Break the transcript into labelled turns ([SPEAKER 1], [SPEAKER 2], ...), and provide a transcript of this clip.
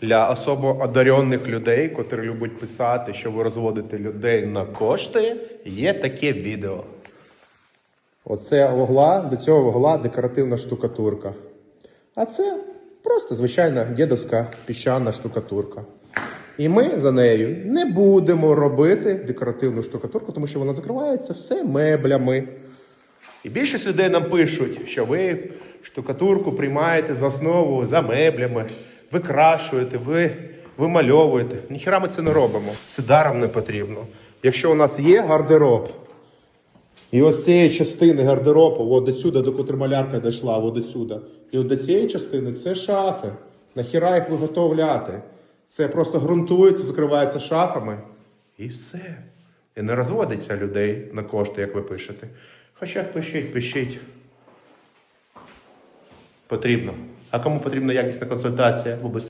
[SPEAKER 1] Для особо одарених людей, котрі люблять писати, що ви розводите людей на кошти, є таке відео. Оце вугла, до цього вугла декоративна штукатурка. А це просто звичайна дідовська піщана штукатурка. І ми за нею не будемо робити декоративну штукатурку, тому що вона закривається все меблями. І більшість людей нам пишуть, що ви штукатурку приймаєте за основу за меблями, викрашуєте, ви вимальовуєте. Ніхіра ми це не робимо. Це даром не потрібно. Якщо у нас є гардероб, і ось цієї частини гардеробу, от до сюди, до котрої малярка дійшла, от до сюди. І от до цієї частини це шафи. Нахіра їх виготовляти? Це просто ґрунтується, закривається шафами. І все. І не розводиться людей на кошти, як ви пишете. Хоча пишіть, пишіть. Потрібно. А кому потрібна якісна консультація в області?